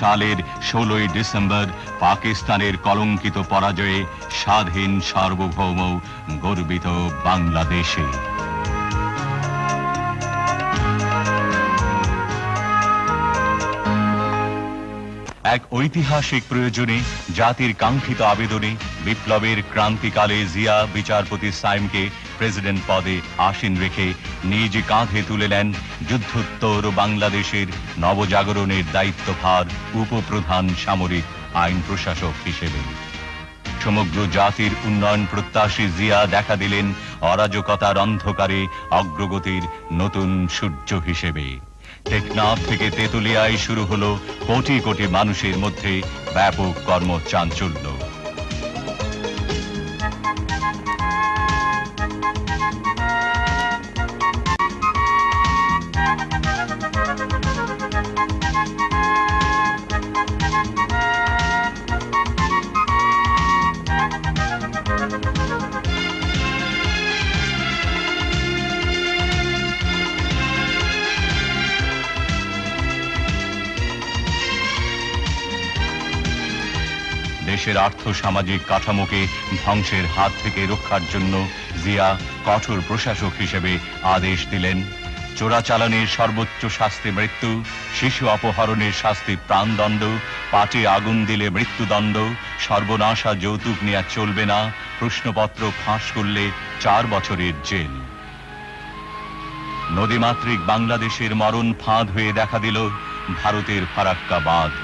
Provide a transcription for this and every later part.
সালের ষোলোই ডিসেম্বর পাকিস্তানের কলঙ্কিত পরাজয়ে স্বাধীন সার্বভৌম গর্বিত বাংলাদেশে। এক ঐতিহাসিক প্রয়োজনে জাতির কাঙ্ক্ষিত আবেদনে বিপ্লবের ক্রান্তিকালে জিয়া বিচারপতি সাইমকে প্রেসিডেন্ট পদে আসীন রেখে নিজ কাঁধে তুলে নেন যুদ্ধোত্তর বাংলাদেশের নবজাগরণের দায়িত্বভার উপপ্রধান সামরিক আইন প্রশাসক হিসেবে। সমগ্র জাতির উন্নয়ন প্রত্যাশী জিয়া দেখা দিলেন অরাজকতার অন্ধকারে অগ্রগতির নতুন সূর্য হিসেবে। টেকনাফ থেকে তেঁতুলিয়ায় শুরু হলো কোটি কোটি মানুষের মধ্যে ব্যাপক কর্মচাঞ্চল্য। দেশের আর্থ সামাজিক কাঠামোকে ধ্বংসের হাত থেকে রক্ষার জন্য জিয়া কঠোর প্রশাসক হিসেবে আদেশ দিলেন। চোরাচালানের সর্বোচ্চ শাস্তি মৃত্যু, শিশু অপহরণের শাস্তি প্রাণদণ্ড, পাটে আগুন দিলে মৃত্যুদণ্ড, সর্বনাশা যৌতুক নেওয়া চলবে না, প্রশ্নপত্র ফাঁস করলে চার বছরের জেল। নদীমাতৃক বাংলাদেশের মরণ ফাঁদ হয়ে দেখা দিল ভারতের ফারাক্কা বাঁধ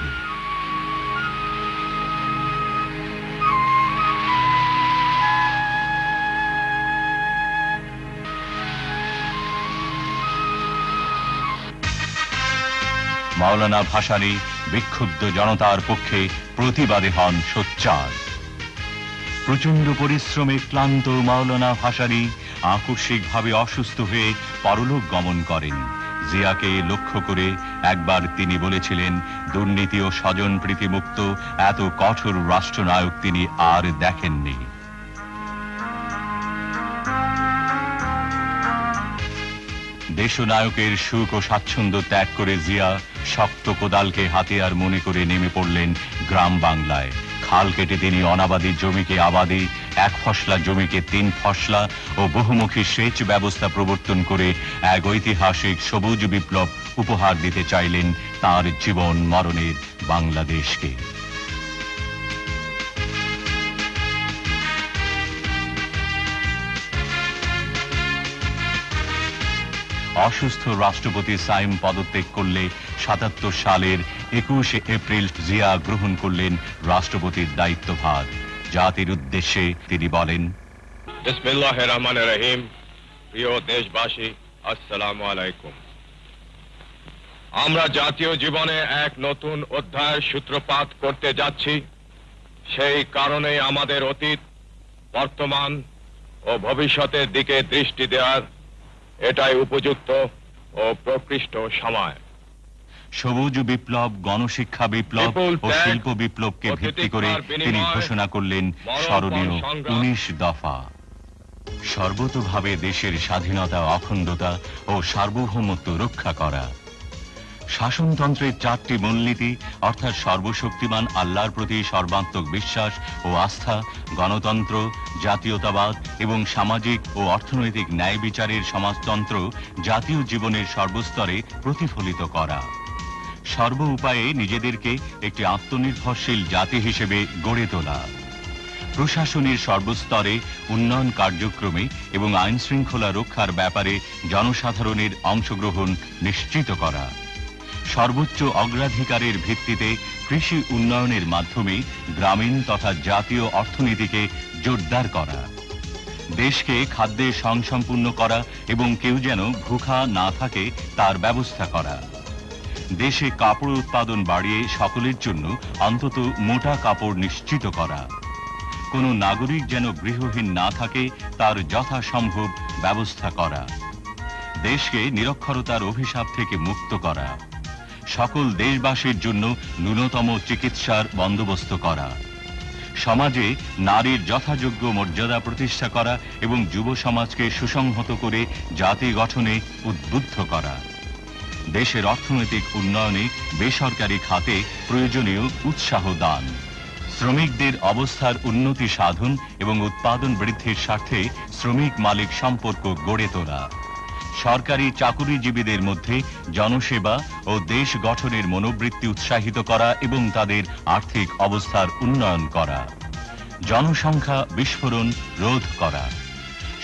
মাওলানা ভাসানী বিক্ষুব্ধ জনতার পক্ষে প্রতিবাদে হন সোচ্চার। প্রচণ্ড পরিশ্রমে ক্লান্ত মাওলানা ভাসানী আকস্মিকভাবে অসুস্থ হয়ে পরলোক গমন করেন। জিয়াকে লক্ষ্য করে একবার তিনি বলেছিলেন, দুর্নীতি ও স্বজন প্রীতিমুক্ত, এত কঠোর রাষ্ট্রনায়ক তিনি আর দেখেননি। দেশনায়কের সুখ ও স্বাচ্ছন্দ্য ত্যাগ করে জিয়া শক্ত কোদালকে হাতিয়ার মনে করে নেমে পড়লেন গ্রাম বাংলায়। খাল কেটে তিনি অনাবাদী জমিকে আবাদি, এক ফসলা জমিকে তিন ফসলা ও বহুমুখী সেচ ব্যবস্থা প্রবর্তন করে এক ঐতিহাসিক সবুজ বিপ্লব উপহার দিতে চাইলেন তার জীবন মরণের বাংলাদেশকে। অসুস্থ রাষ্ট্রপতি সাইম পদত্যাগ করলে সাতাত্তর সালের একুশে এপ্রিল জিয়া গ্রহণ করলেন রাষ্ট্রপতির দায়িত্বভার। জাতির উদ্দেশ্যে তিনি বলেন আলাইকুম। আমরা জাতীয় জীবনে এক নতুন অধ্যায়ের সূত্রপাত করতে যাচ্ছি। সেই কারণে আমাদের অতীত, বর্তমান ও ভবিষ্যতের দিকে দৃষ্টি দেওয়ার এটাই উপযুক্ত ও প্রকৃষ্ট সময়। সবুজ বিপ্লব গণশিক্ষা বিপ্লব ও শিল্প বিপ্লবকে ভিত্তি করে তিনি ঘোষণা করলেন স্মরণীয় উনিশ দফা। সর্বতোভাবে দেশের স্বাধীনতা অখণ্ডতা ও সার্বভৌমত্ব রক্ষা করা। শাসনতন্ত্রের চারটি মূলনীতি, অর্থাৎ সর্বশক্তিমান আল্লাহর প্রতি সর্বাত্মক বিশ্বাস ও আস্থা, গণতন্ত্র, জাতীয়তাবাদ এবং সামাজিক ও অর্থনৈতিক ন্যায় বিচারের সমাজতন্ত্র জাতীয় জীবনের সর্বস্তরে প্রতিফলিত করা। সর্ব উপায়ে নিজেদেরকে একটি আত্মনির্ভরশীল জাতি হিসেবে গড়ে তোলা। প্রশাসনের সর্বস্তরে উন্নয়ন কার্যক্রমে এবং আইন শৃঙ্খলা রক্ষার ব্যাপারে জনসাধারণের অংশগ্রহণ নিশ্চিত করা। সর্বোচ্চ অগ্রাধিকারের ভিত্তিতে কৃষি উন্নয়নের মাধ্যমে গ্রামীণ তথা জাতীয় অর্থনীতিকে জোরদার করা। দেশকে খাদ্যে স্বয়ংসম্পূর্ণ করা এবং কেউ যেন ভুখা না থাকে তার ব্যবস্থা করা। দেশে কাপড় উৎপাদন বাড়িয়ে সকলের জন্য অন্তত মোটা কাপড় নিশ্চিত করা। কোনো নাগরিক যেন গৃহহীন না থাকে তার যথাসম্ভব ব্যবস্থা করা। দেশকে নিরক্ষরতার অভিশাপ থেকে মুক্ত করা। সকল দেশবাসীর জন্য ন্যূনতম চিকিৎসার বন্দোবস্ত করা। সমাজে নারীর যথাযোগ্য মর্যাদা প্রতিষ্ঠা করা এবং যুব সমাজকে সুসংহত করে জাতি গঠনে উদ্বুদ্ধ করা। দেশের অর্থনৈতিক উন্নয়নে বেসরকারি খাতে প্রয়োজনীয় উৎসাহ দান। শ্রমিকদের অবস্থার উন্নতি সাধন এবং উৎপাদন বৃদ্ধির স্বার্থে শ্রমিক মালিক সম্পর্ক গড়ে তোলা। সরকারি চাকুরিজীবীদের মধ্যে জনসেবা ও দেশ গঠনের মনোবৃত্তি উৎসাহিত করা এবং তাদের আর্থিক অবস্থার উন্নয়ন করা। জনসংখ্যা বিস্ফোরণ রোধ করা।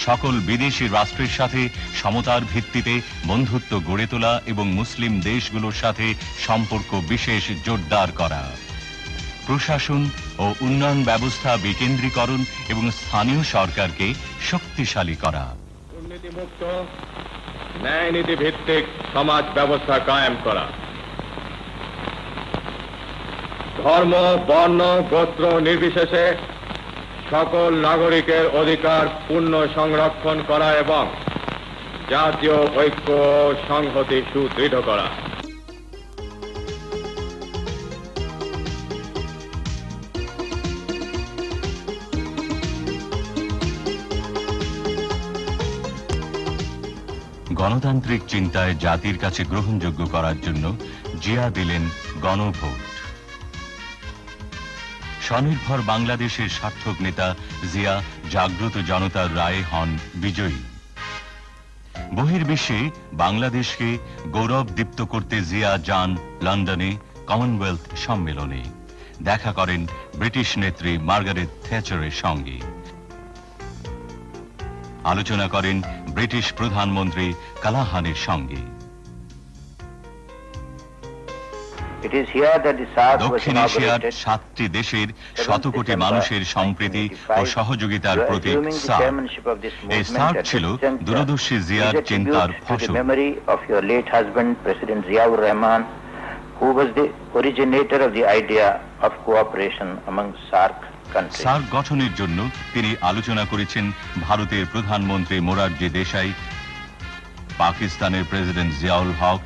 সকল বিদেশি রাষ্ট্রের সাথে সমতার ভিত্তিতে বন্ধুত্ব গড়ে তোলা এবং মুসলিম দেশগুলোর সাথে সম্পর্ক বিশেষ জোরদার করা। প্রশাসন ও উন্নয়ন ব্যবস্থা বিকেন্দ্রীকরণ এবং স্থানীয় সরকারকে শক্তিশালী করা। ন্যায় নীতি ভিত্তিক সমাজ ব্যবস্থা কায়েম করা। ধর্ম, বর্ণ, গোত্র নির্বিশেষে সকল নাগরিকের অধিকার পূর্ণ সংরক্ষণ করা এবং জাতীয় ঐক্য সংহতি সুদৃঢ় করা। গণতান্ত্রিক চিন্তায় জাতির কাছে গ্রহণযোগ্য করার জন্য জিয়া দিলেন গণভোট। স্বনির্ভর বাংলাদেশের সার্থক নেতা জিয়া জাগ্রত জনতার রায়ে হন বিজয়ী। বহির্বিশ্বে বাংলাদেশকে গৌরব দীপ্ত করতে জিয়া যান লন্ডনে কমনওয়েলথ সম্মেলনে। দেখা করেন ব্রিটিশ নেত্রী মার্গারেট থ্যাচারের সঙ্গে। আলোচনা করেন ব্রিটিশ প্রধানমন্ত্রী কালাহানের সঙ্গে দক্ষিণ এশিয়ার সাতটি দেশের শত কোটি মানুষের সম্প্রীতি ও সহযোগিতার প্রতীক সার্ক এই সার্ক ছিল দূরদর্শী জিয়ার চিন্তার ফসল who was the originator of the idea of cooperation among SARC SAARC গঠনের জন্য তিনি আলোচনা করেছেন ভারতের প্রধানমন্ত্রী মোরারজি দেশাই, পাকিস্তানের প্রেসিডেন্ট জিয়াউল হক,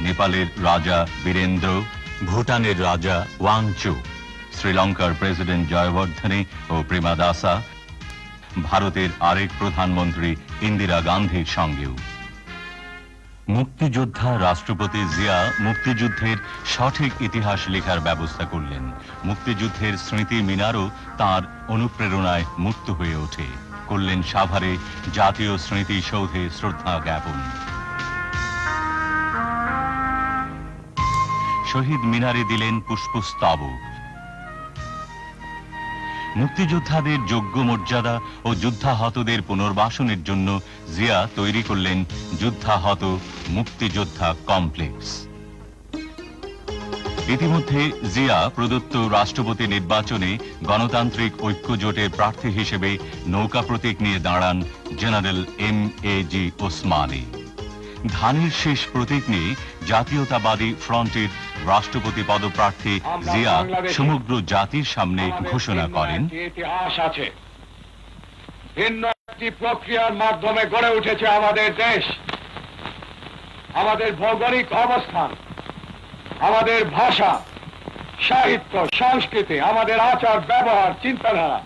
নেপালের রাজা বীরেন্দ্র, ভুটানের রাজা ওয়াংচু, শ্রীলঙ্কার প্রেসিডেন্ট জয়বর্ধনে ও প্রেমা দাসা, ভারতের আরেক প্রধানমন্ত্রী ইন্দিরা গান্ধীর সঙ্গেও। মুক্তিযোদ্ধা রাষ্ট্রপতি জিয়া মুক্তিযুদ্ধের সঠিক ইতিহাস লেখার ব্যবস্থা করলেন। মুক্তিযুদ্ধের স্মৃতি মিনারও তার অনুপ্রেরণায় মুক্ত হয়ে ওঠে। করলেন সাভারে জাতীয় স্মৃতি সৌধে শ্রদ্ধা জ্ঞাপন। শহীদ মিনারে দিলেন পুষ্পস্তবক। মুক্তিযোদ্ধাদের যোগ্য মর্যাদা ও যুদ্ধাহতদের পুনর্বাসনের জন্য জিয়া তৈরি করলেন যুদ্ধাহত মুক্তিযোদ্ধা কমপ্লেক্স। ইতিমধ্যে জিয়া প্রদত্ত রাষ্ট্রপতি নির্বাচনে গণতান্ত্রিক ঐক্য জোটের প্রার্থী হিসেবে নৌকা প্রতীক নিয়ে দাঁড়ান general M A G Osmani. ধানের শেষ প্রতীক নিয়ে জাতীয়তাবাদী ফ্রন্টের রাষ্ট্রপতি পদপ্রার্থী জিয়া সমগ্র জাতির সামনে ঘোষণা করেন। ইতিহাস আছে? ভিন্ন একটি প্রক্রিয়ার মাধ্যমে গড়ে উঠেছে আমাদের দেশ আমাদের ভৌগোলিক অবস্থান আমাদের ভাষা সাহিত্য সংস্কৃতি আমাদের আচার ব্যবহার চিন্তাধারা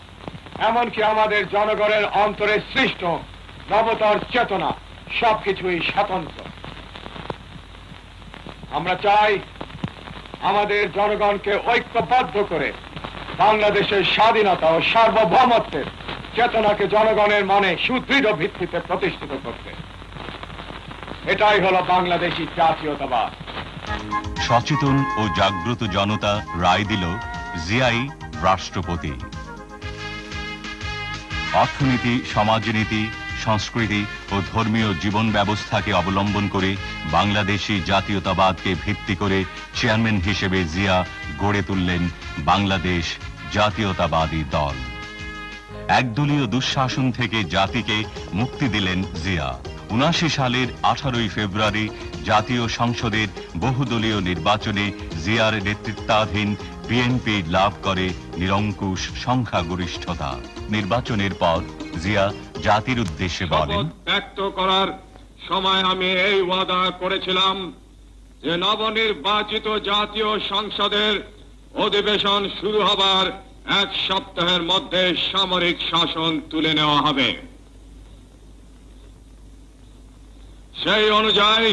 এমনকি আমাদের জনগণের অন্তরে সৃষ্ট নবতর চেতনা। সবকিছুই স্বতন্ত্র। আমরা চাই আমাদের জনগণকে ঐক্যবদ্ধ করে বাংলাদেশের স্বাধীনতা ও সার্বভৌমত্বের চেতনাকে জনগণের মনে সুদৃঢ় ভিত্তিতে প্রতিষ্ঠিত করতে। এটাই হলো বাংলাদেশি জাতীয়তাবাদ। সচেতন ও জাগ্রত জনতা রায় দিল জিয়াই রাষ্ট্রপতি। অর্থনীতি, সমাজনীতি সংস্কৃতি ও ধর্মীয় জীবন ব্যবস্থাকে অবলম্বন করে বাংলাদেশি জাতীয়তাবাদকে ভিত্তি করে চেয়ারম্যান হিসেবে জিয়া গড়ে তুললেন বাংলাদেশ জাতীয়তাবাদী দল। একদলীয় দুঃশাসন থেকে জাতিকে মুক্তি দিলেন জিয়া। উনাশি সালের আঠারোই ফেব্রুয়ারি জাতীয় সংসদের বহুদলীয় নির্বাচনে জিয়ার নেতৃত্বাধীন বিএনপি লাভ করে নিরঙ্কুশ সংখ্যাগরিষ্ঠতা। নির্বাচনের পর জিয়া জাতির উদ্দেশ্যে বলেন ব্যক্ত করার সময় আমি এই ওয়াদা করেছিলাম যে নবনির্বাচিত জাতীয় সংসদের অধিবেশন শুরু হবার এক সপ্তাহের মধ্যে সামরিক শাসন তুলে নেওয়া হবে। সেই অনুযায়ী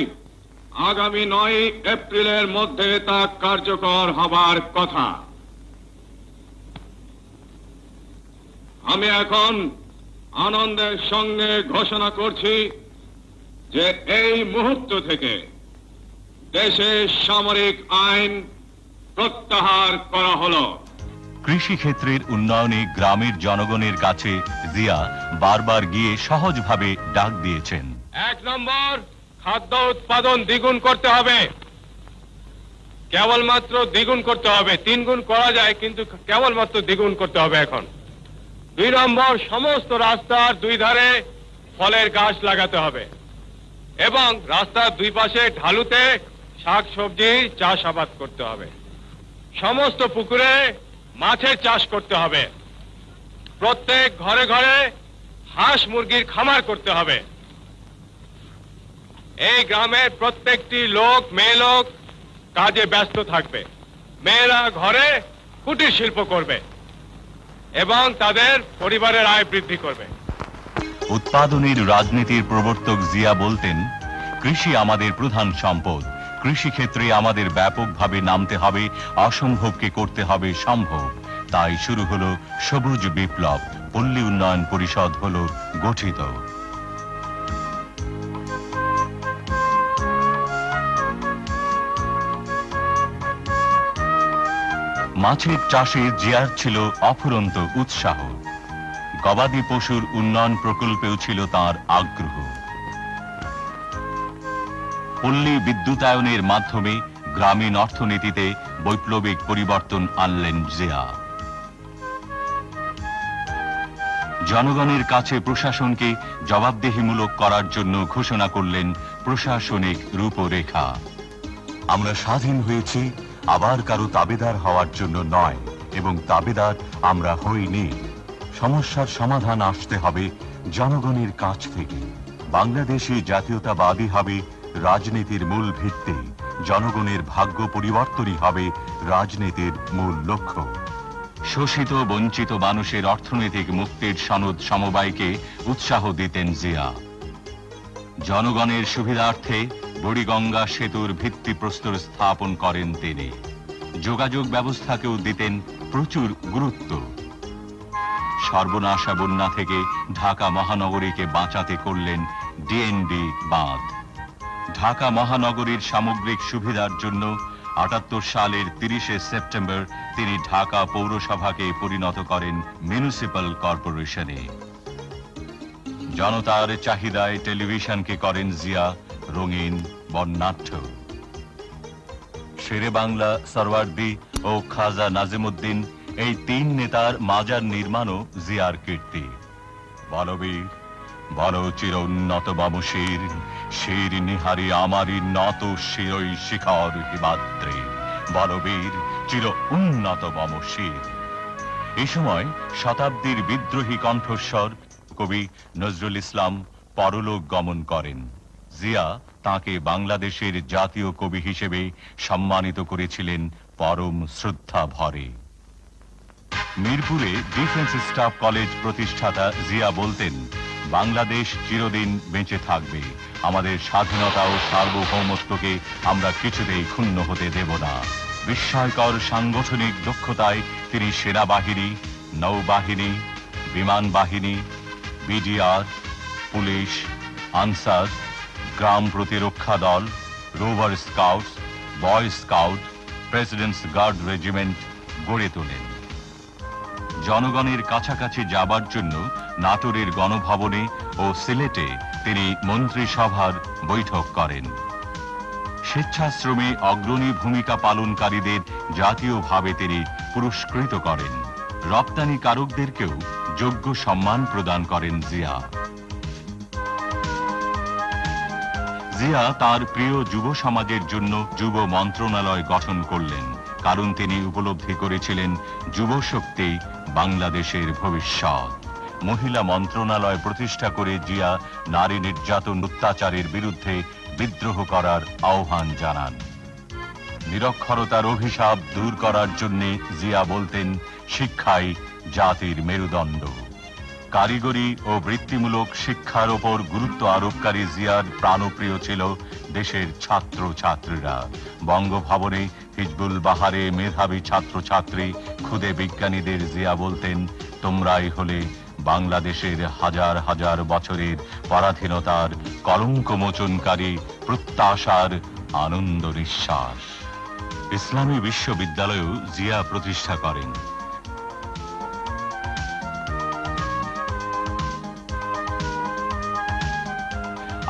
আগামী নয় এপ্রিলের মধ্যে তা কার্যকর হবার কথা। আমি এখন আনন্দের সঙ্গে ঘোষণা করছি যে এই মুহূর্ত থেকে দেশে সামরিক আইন প্রত্যাহার করা হলো। কৃষিক্ষেত্রের উন্নয়নে গ্রামের জনগণের কাছে জিয়া বারবার গিয়ে সহজভাবে ডাক দিয়েছেন। এক নম্বর খাদ্য উৎপাদন দ্বিগুণ করতে হবে। কেবলমাত্র দ্বিগুণ করতে হবে। তিন গুণ করা যায়, কিন্তু কেবলমাত্র দ্বিগুণ করতে হবে এখন। দুই নম্বর, সমস্ত রাস্তার দুই ধারে ফলের গাছ লাগাতে হবে। এবং রাস্তার দুই পাশে ঢালুতে শাক, সবজি চাষাবাদ করতে হবে। সমস্ত পুকুরে মাছের চাষ করতে হবে। প্রত্যেক ঘরে ঘরে হাঁস মুরগির খামার করতে হবে। এই গ্রামের প্রত্যেকটি লোক, মেয়ে লোক কাজে ব্যস্ত থাকবে। মেয়েরা ঘরে কুটির শিল্প করবে এবং তাদের পরিবারের আয় বৃদ্ধি করবে। উৎপাদনের রাজনীতির প্রবর্তক জিয়া বলতেন, কৃষি আমাদের প্রধান সম্পদ। কৃষিক্ষেত্রে আমাদের ব্যাপকভাবে নামতে হবে, অসম্ভবকে করতে হবে সম্ভব। তাই শুরু হলো সবুজ বিপ্লব। পল্লী উন্নয়ন পরিষদ হলো গঠিত। মাছের চাষে জিয়ার ছিল অফুরন্ত উৎসাহ। গবাদি পশুর উন্নয়ন প্রকল্পেও ছিল তার আগ্রহ। পল্লী বিদ্যুতায়নের মাধ্যমে গ্রামীণ অর্থনীতিতে বৈপ্লবিক পরিবর্তন আনলেন জিয়া। জনগণের কাছে প্রশাসনকে জবাবদেহিমূলক করার জন্য ঘোষণা করলেন প্রশাসনিক রূপরেখা। আমরা স্বাধীন হয়েছি আবার কারও তাবেদার হওয়ার জন্য নয়, এবং তাবেদার আমরা হইনি। সমস্যার সমাধান আসতে হবে জনগণের কাছ থেকে। বাংলাদেশে জাতীয়তাবাদী হবে রাজনীতির মূল ভিত্তি। জনগণের ভাগ্য পরিবর্তনই হবে রাজনীতির মূল লক্ষ্য। শোষিত, বঞ্চিত মানুষের অর্থনৈতিক মুক্তির সনদ সমবায়কে উৎসাহ দিতেন জিয়া। জনগণের সুবিধার্থে বুড়িগঙ্গা সেতুর ভিত্তিপ্রস্তর স্থাপন করেন তিনি। যোগাযোগ ব্যবস্থাকেও দিতেন প্রচুর গুরুত্ব। সর্বনাশা বন্যা থেকে ঢাকা মহানগরীকে বাঁচাতে করলেন ডিএনডি বাঁধ। ঢাকা মহানগরীর সামগ্রিক সুবিধার জন্য আটাত্তর সালের তিরিশে সেপ্টেম্বর তিনি ঢাকা পৌরসভাকে পরিণত করেন মিউনিসিপ্যাল কর্পোরেশনে। জনতার চাহিদায় টেলিভিশনকে করেন জিয়া, রঙিন বর্ণাঢ্য। শেরে বাংলা সরওয়ার্দি ও খাজা নাজিমুদ্দিন, এই তিন নেতার মাজার নির্মাণও জিয়ার কীর্তি। বলবীর, বল চির উন্নত বামশির, শির নিহারি আমারি নত শিরই শিখর হিমাদ্রি। বলবীর চির উন্নত বামশির। এই সময় শতাব্দীর বিদ্রোহী কণ্ঠস্বর কবি নজরুল ইসলাম পরলোক গমন করেন। জিয়া তাকে বাংলাদেশের জাতীয় কবি হিসেবে সম্মানিত করেছিলেন পরম শ্রদ্ধা ভরে। মিরপুরে ডিফেন্স স্টাফ কলেজ প্রতিষ্ঠাতা জিয়া বলতেন, বাংলাদেশ চিরদিন বেঁচে থাকবে। আমাদের স্বাধীনতা ও সার্বভৌমত্বকে আমরা কিছুতেই ক্ষুণ্ণ হতে দেব না। বিস্ময়কর সাংগঠনিক দক্ষতায় তিনি সেনাবাহিনী, নৌবাহিনী, বিমান বাহিনী, বিডিআর, পুলিশ, আনসার গ্রাম প্রতিরক্ষা দল, rover scouts, boy scout, presidents guard regiment গড়ে তোলেন জনগণের কাছাকাছি যাবার জন্য নাটোরের গণভবনে ও সিলেটে তিনি মন্ত্রিসভার বৈঠক করেন। স্বেচ্ছাশ্রমে অগ্রণী ভূমিকা পালনকারীদের জাতীয়ভাবে তিনি পুরস্কৃত করেন। রপ্তানিকারকদেরকেও যোগ্য সম্মান প্রদান করেন জিয়া। জিয়া তার প্রিয় যুব সমাজের জন্য যুব মন্ত্রণালয় গঠন করলেন, কারণ তিনি উপলব্ধি করেছিলেন যুব শক্তি বাংলাদেশের ভবিষ্যৎ। মহিলা মন্ত্রণালয় প্রতিষ্ঠা করে জিয়া নারী নির্যাতন অত্যাচারের বিরুদ্ধে বিদ্রোহ করার আহ্বান জানান। নিরক্ষরতার অভিশাপ দূর করার জন্য জিয়া বলতেন, শিক্ষাই জাতির মেরুদণ্ড। কারিগরি ও বৃত্তিমূলক শিক্ষার ওপর গুরুত্ব আরোপকারী জিয়ার প্রাণপ্রিয় ছিল দেশের ছাত্র ছাত্রীরা বঙ্গভবনে হিজবুল বাহারে মেধাবী ছাত্র ছাত্রী খুদে বিজ্ঞানীদের জিয়া বলতেন, তোমরাই হলে বাংলাদেশের হাজার হাজার বছরের পরাধীনতার কলঙ্ক মোচনকারী প্রত্যাশার আনন্দ নিঃশ্বাস। ইসলামী বিশ্ববিদ্যালয়েও জিয়া প্রতিষ্ঠা করেন।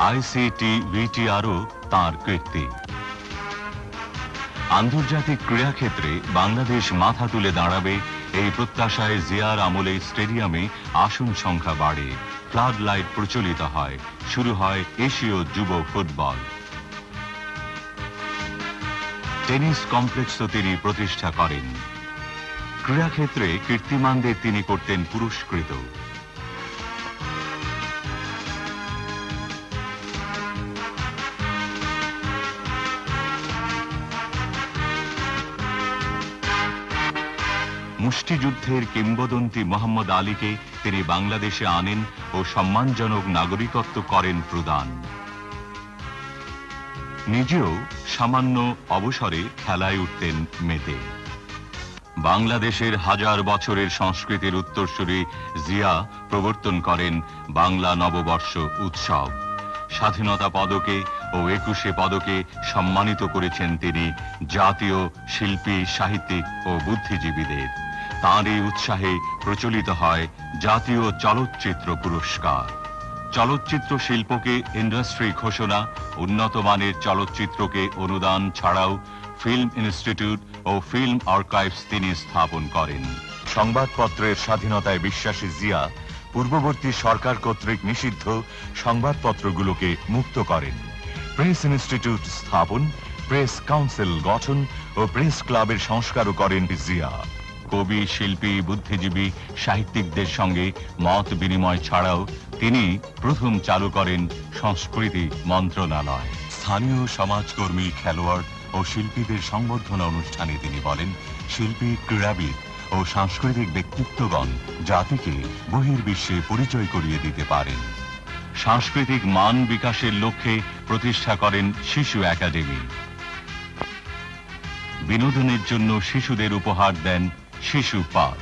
আইসিটি, ভিটিআরও তাঁর কীর্তি। আন্তর্জাতিক ক্রীড়াক্ষেত্রে বাংলাদেশ মাথা তুলে দাঁড়াবে এই প্রত্যাশায় জিয়ার আমলে স্টেডিয়ামে আসন সংখ্যা বাড়ে। ফ্লাড লাইট প্রচলিত হয়। শুরু হয় এশীয় যুব ফুটবল। টেনিস কমপ্লেক্সও তিনি প্রতিষ্ঠা করেন। ক্রীড়াক্ষেত্রে কীর্তিমানদের তিনি করতেন পুরস্কৃত। মুষ্টিযুদ্ধের কিংবদন্তি মোহাম্মদ আলীকে তিনি বাংলাদেশে আনেন ও সম্মানজনক নাগরিকত্ব করেন প্রদান। নিজেও সামান্য অবসরে খেলায় উঠতেন মেতে। বাংলাদেশের হাজার বছরের সংস্কৃতির উত্তরসূরি জিয়া প্রবর্তন করেন বাংলা নববর্ষ উৎসব। স্বাধীনতা পদকে ও একুশে পদকে সম্মানিত করেছেন তিনি জাতীয় শিল্পী, সাহিত্যিক ও বুদ্ধিজীবীদের। তাঁর এই উৎসাহে প্রচলিত হয় জাতীয় চলচ্চিত্র পুরস্কার। চলচ্চিত্র শিল্পকে ইন্ডাস্ট্রি ঘোষণা, উন্নত মানের চলচ্চিত্রকে অনুদান ছাড়াও ফিল্ম ইনস্টিটিউট ও ফিল্ম আর্কাইভস তিনি স্থাপন করেন। সংবাদপত্রের স্বাধীনতায় বিশ্বাসী জিয়া পূর্ববর্তী সরকার কর্তৃক নিষিদ্ধ সংবাদপত্রগুলোকে মুক্ত করেন। প্রেস ইনস্টিটিউট স্থাপন, প্রেস কাউন্সিল গঠন ও প্রেস ক্লাবের সংস্কারও করেন জিয়া। কবি, শিল্পী, বুদ্ধিজীবী, সাহিত্যিকদের সঙ্গে মত বিনিময় ছাড়াও তিনি প্রথম চালু করেন সংস্কৃতি মন্ত্রণালয়। স্থানীয় সমাজকর্মী, খেলোয়াড় ও শিল্পীদের সংবর্ধনা অনুষ্ঠানে তিনি বলেন, শিল্পী, ক্রীড়াবিদ ও সাংস্কৃতিক ব্যক্তিত্বগণ জাতিকে বহির্বিশ্বে পরিচয় করিয়ে দিতে পারেন। সাংস্কৃতিক মান বিকাশের লক্ষ্যে প্রতিষ্ঠা করেন শিশু একাডেমি। বিনোদনের জন্য শিশুদের উপহার দেন শিশু পার্ক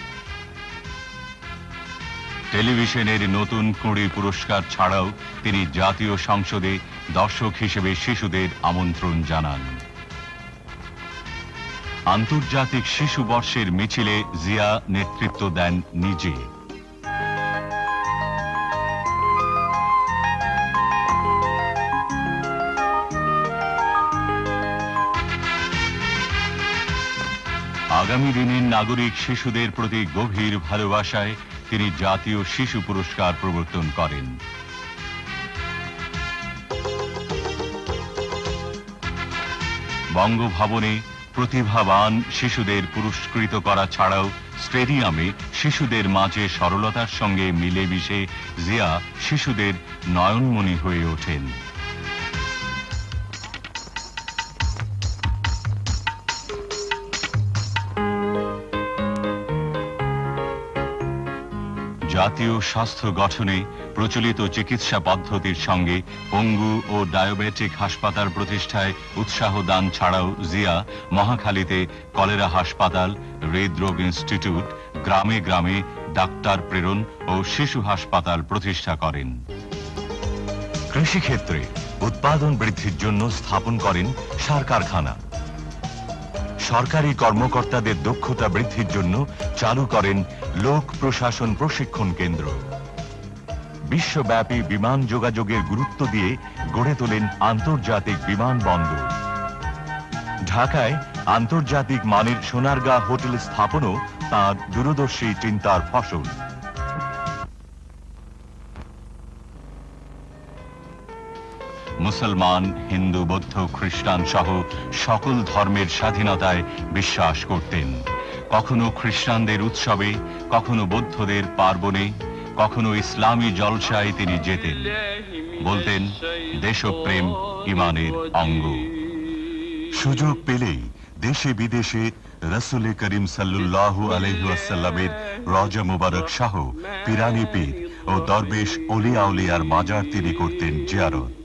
টেলিভিশনের নতুন কুড়ি পুরস্কার ছাড়াও তিনি জাতীয় সংসদে দর্শক হিসেবে শিশুদের আমন্ত্রণ জানান। আন্তর্জাতিক শিশু বর্ষের মিছিলে জিয়া নেতৃত্ব দেন নিজে। আগামী দিনের নাগরিক শিশুদের প্রতি গভীর ভালোবাসায় তিনি জাতীয় শিশু পুরস্কার প্রবর্তন করেন। বঙ্গভবনে প্রতিভাবান শিশুদের পুরস্কৃত করা ছাড়াও স্টেডিয়ামে শিশুদের মাঝে সরলতার সঙ্গে মিলেমিশে জিয়া শিশুদের নয়নমণি হয়ে ওঠেন। জাতীয় স্বাস্থ্য গঠনে প্রচলিত চিকিৎসা পদ্ধতির সঙ্গে পঙ্গু ও ডায়াবেটিক হাসপাতাল প্রতিষ্ঠায় উৎসাহ দান ছাড়াও জিয়া মহাখালীতে কলেরা হাসপাতাল, হৃদরোগ ইনস্টিটিউট, গ্রামে গ্রামে ডাক্তার প্রেরণ ও শিশু হাসপাতাল প্রতিষ্ঠা করেন। কৃষিক্ষেত্রে উৎপাদন বৃদ্ধির জন্য স্থাপন করেন সার কারখানা। সরকারি কর্মকর্তাদের দক্ষতা বৃদ্ধির জন্য চালু করেন লোক প্রশাসন প্রশিক্ষণ কেন্দ্র। বিশ্বব্যাপী বিমান যোগাযোগের গুরুত্ব দিয়ে গড়ে তোলেন আন্তর্জাতিক বিমানবন্দর ঢাকায় আন্তর্জাতিক মানের সোনারগাঁ হোটেল স্থাপনও তাঁর দূরদর্শী চিন্তার ফসল। মুসলমান, হিন্দু, বৌদ্ধ, খ্রিস্টান সহ সকল ধর্মের স্বাধীনতায় বিশ্বাস করতেন। কখনো খ্রিস্টানদের উৎসবে, কখনো বৌদ্ধদের পার্বণে, কখনো ইসলামী জলসায় তিনি যেতেন। বলতেন, দেশপ্রেম ইমানের অঙ্গ। সুযোগ পেলেই দেশে বিদেশে রসুল করিম সাল্লু আলহাসাল্লামের রজা মুবারক সহ পিরানি পীর ও দরবেশ অলিয়া উলিয়ার মাজার তিনি করতেন জিয়ারত।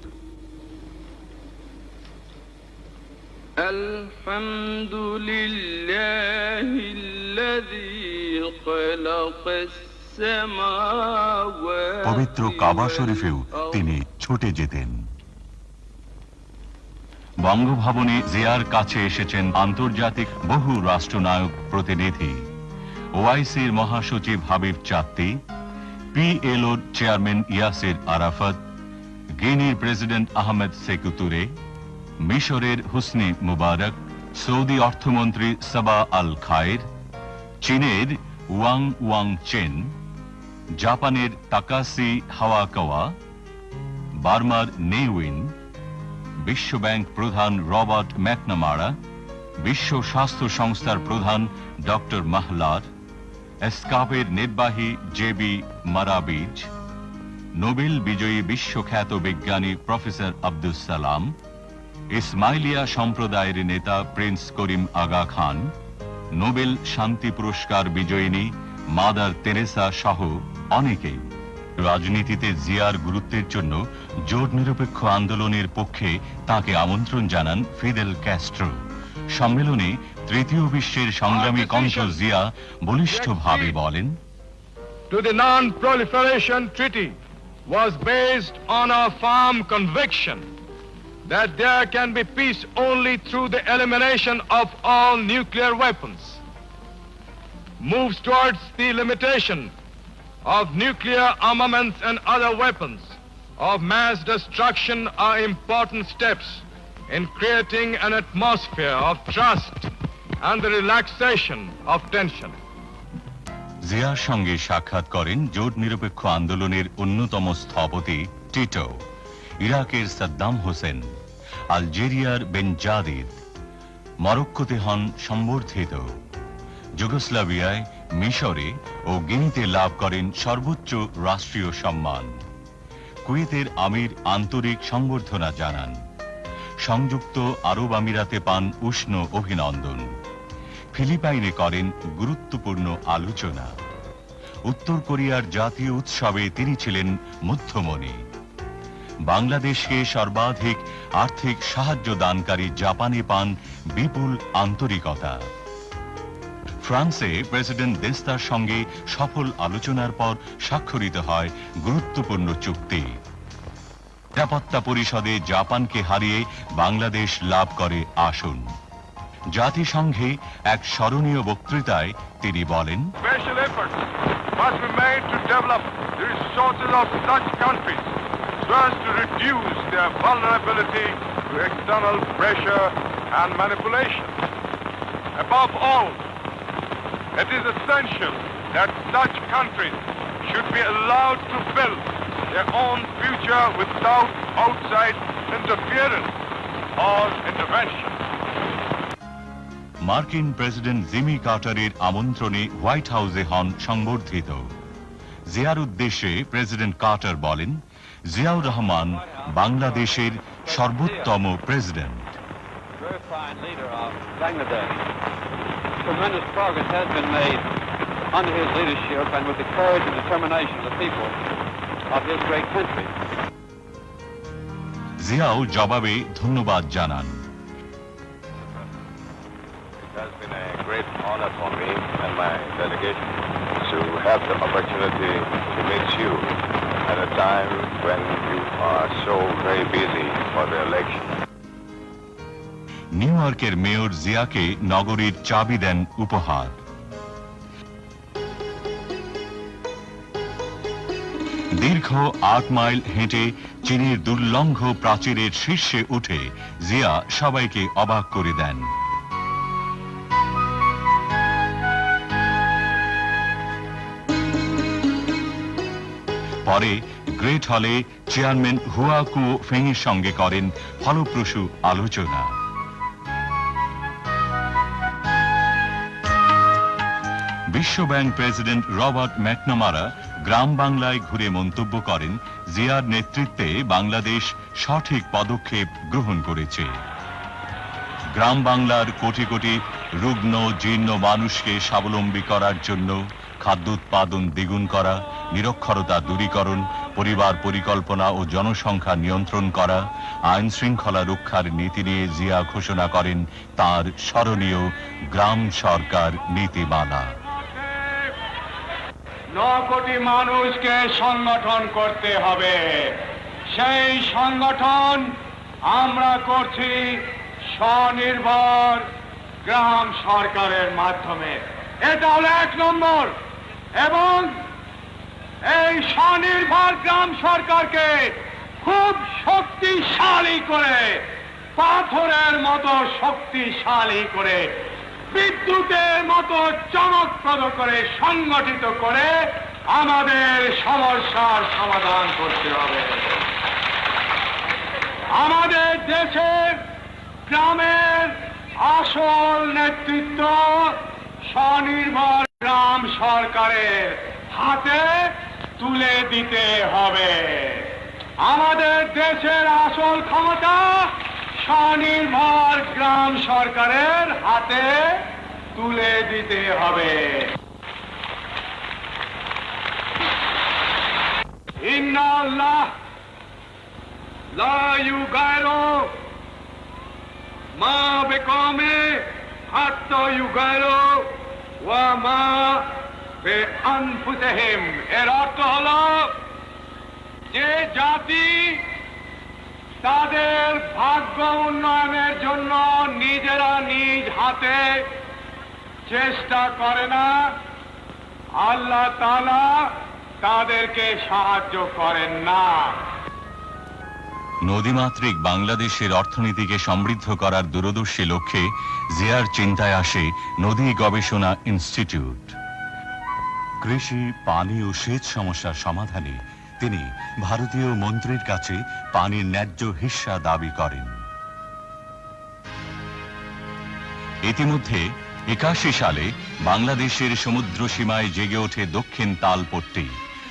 الحمد لله الذي خلق السماوات পবিত্র কাবা শরীফেও তিনি ছুটে যেতেন বঙ্গভবনে জিয়ার কাছে এসেছেন আন্তর্জাতিক বহু রাষ্ট্রনায়ক প্রতিনিধি ওআইসির মহাসচিব হাবিব চাত্তি পিএলওর চেয়ারম্যান ইয়াসির আরাফাত গিনির প্রেসিডেন্ট আহমেদ সেকুতুরে মিশরের হুসনি মুবারক, সৌদি অর্থমন্ত্রী সাবা আল খায়ের, চীনের ওয়াং ওয়াং চেন, জাপানের তাকাসি হাওয়াকাওয়া, বার্মার নেউইন বিশ্বব্যাংক প্রধান রবার্ট ম্যাকনামারা, বিশ্ব স্বাস্থ্য সংস্থার প্রধান ডক্টর মাহলার, এসকাপের নির্বাহী জেবি মারাবিজ, নোবেল বিজয়ী বিশ্বখ্যাত বিজ্ঞানী প্রফেসর আব্দুল সালাম ইসমাইলিয়া সম্প্রদায়ের নেতা প্রিন্স করিম আগা খান নোবেল শান্তি পুরস্কার বিজয়িনী মাদার তেরেসা সহ অনেকেই রাজনীতিতে জিয়ার গুরুত্বের জন্য জোট নিরপেক্ষ আন্দোলনের পক্ষে তাকে আমন্ত্রণ জানান ফিদেল ক্যাস্ট্রো। সম্মেলনে তৃতীয় বিশ্বের সংগ্রামী কণ্ঠ জিয়া বলিষ্ঠভাবে বলেন to the Non-Proliferation Treaty was based on a firm conviction that there can be peace only through the elimination of all nuclear weapons. Moves towards the limitation of nuclear armaments and other weapons of mass destruction are important steps in creating an atmosphere of trust and the relaxation of tension. জিয়ার সঙ্গে সাক্ষাৎ করেন জোট নিরপেক্ষ আন্দোলনের অন্যতম স্থপতি Tito ইরাকের সাদ্দাম হোসেন আলজেরিয়ার বেনজাদিদ মরক্কোতে হন সম্বর্ধিত। যুগোস্লাভিয়ায় মিশরে ও গিনিতে লাভ করেন সর্বোচ্চ রাষ্ট্রীয় সম্মান। কুয়েতের আমির আন্তরিক সংবর্ধনা জানান। সংযুক্ত আরব আমিরাতে পান উষ্ণ অভিনন্দন। ফিলিপাইনে করেন গুরুত্বপূর্ণ আলোচনা। উত্তর কোরিয়ার জাতীয় উৎসবে তিনি ছিলেন মধ্যমণি। বাংলাদেশকে সর্বাধিক আর্থিক সাহায্য দানকারী জাপানে পান বিপুল আন্তরিকতা। ফ্রান্সে প্রেসিডেন্ট দেস্তার সঙ্গে সফল আলোচনার পর স্বাক্ষরিত হয় গুরুত্বপূর্ণ চুক্তি। নিরাপত্তা পরিষদে জাপানকে হারিয়ে বাংলাদেশ লাভ করে আসন। জাতিসংঘে এক স্মরণীয় বক্তৃতায় তিনি বলেন must be made to develop the resources of such countries. so as to reduce their vulnerability to external pressure and manipulation. Above all, it is essential that such countries should be allowed to build their own future without outside interference or intervention. মার্কিন president Jimmy কার্টারের আমন্ত্রণে White হাউসে হন সংবর্ধিত জিয়ার উদ্দেশ্যে president Carter বলেন জিয়াউর রহমান বাংলাদেশের সর্বোত্তম president very fine leader of Bangladesh. Tremendous progress has been made under his leadership and with the courage and determination of the people of his great country. জিয়াও জবাবে ধন্যবাদ জানান It has been a great honor for me and my delegation to have the opportunity to meet you at a time when you are so very busy for the election. New ইয়র্কের mayor জিয়াকে নগরীর চাবি দেন উপহার দীর্ঘ আট mile হেঁটে চীনের দুর্লঙ্ঘ প্রাচীরের শীর্ষে উঠে জিয়া সবাইকে অবাক করে দেন পরে গ্রেট হলে চেয়ারম্যান হুয়া কুও ফেংয়ের সঙ্গে করেন ফলপ্রসূ আলোচনা। বিশ্বব্যাংক প্রেসিডেন্ট রবার্ট ম্যাকনামারা গ্রাম বাংলায় ঘুরে মন্তব্য করেন, জিয়ার নেতৃত্বে বাংলাদেশ সঠিক পদক্ষেপ গ্রহণ করেছে। গ্রাম বাংলার কোটি কোটি রুগ্ন, জীর্ণ মানুষকে স্বাবলম্বী করার জন্য খাদ্য উৎপাদন দ্বিগুণ করা, নিরক্ষরতা দূরীকরণ, পরিবার পরিকল্পনা ও জনসংখ্যা নিয়ন্ত্রণ করা আইন শৃঙ্খলা রক্ষার নীতি নিয়ে জিয়া ঘোষণা করেন তার স্মরণীয় গ্রাম সরকার নীতিমালা। ন কোটি মানুষকে সংগঠন করতে হবে। সেই সংগঠন আমরা করছি স্বনির্ভর গ্রাম সরকারের মাধ্যমে। এটা হলো এক নম্বর। এবং এই স্বনির্ভর গ্রাম সরকারকে খুব শক্তিশালী করে, পাথরের মতো শক্তিশালী করে, বিদ্যুতের মতো চমকপ্রদ করে সংগঠিত করে আমাদের সমস্যার সমাধান করতে হবে। আমাদের দেশের গ্রামের আসল নেতৃত্ব স্বনির্ভর গ্রাম সরকারের হাতে তুলে দিতে হবে। আমাদের দেশের আসল ক্ষমতা স্বনির্ভর গ্রাম সরকারের হাতে তুলে দিতে হবে। ইন্নাল্লাহ লা মা বিকমে হাত্তা এর অর্থ হলো, যে জাতি তাদের ভাগ্য উন্নয়নের জন্য নিজেরা নিজ হাতে চেষ্টা করে না, আল্লাহ তাআলা তাদেরকে সাহায্য করেন না। নদীমাতৃক বাংলাদেশের অর্থনীতিকে সমৃদ্ধ করার দূরদর্শী লক্ষ্যে জিয়ার চিন্তায় আসে নদী গবেষণা ইনস্টিটিউট। কৃষি, পানি ও সেচ সমস্যার সমাধানে তিনি ভারতীয় মন্ত্রীর কাছে পানির ন্যায্য হিস্সা দাবি করেন। ইতিমধ্যে একাশি সালে বাংলাদেশের সমুদ্র সীমায় জেগে ওঠে দক্ষিণ তালপট্টি।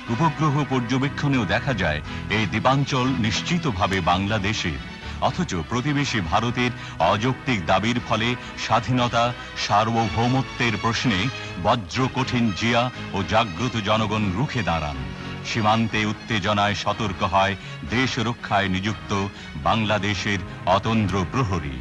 উপগ্রহ পর্যবেক্ষণেও দেখা যায়, এই দ্বীপাঞ্চল নিশ্চিতভাবে বাংলাদেশের। অথচ প্রতিবেশী ভারতের অযৌক্তিক দাবির ফলে স্বাধীনতা, সার্বভৌমত্বের প্রশ্নে বজ্র কঠিন জিয়া ও জাগ্রত জনগণ রুখে দাঁড়ান। সীমান্তে উত্তেজনায় সতর্ক হয়, দেশ রক্ষায় নিযুক্ত বাংলাদেশের অতন্দ্র প্রহরী।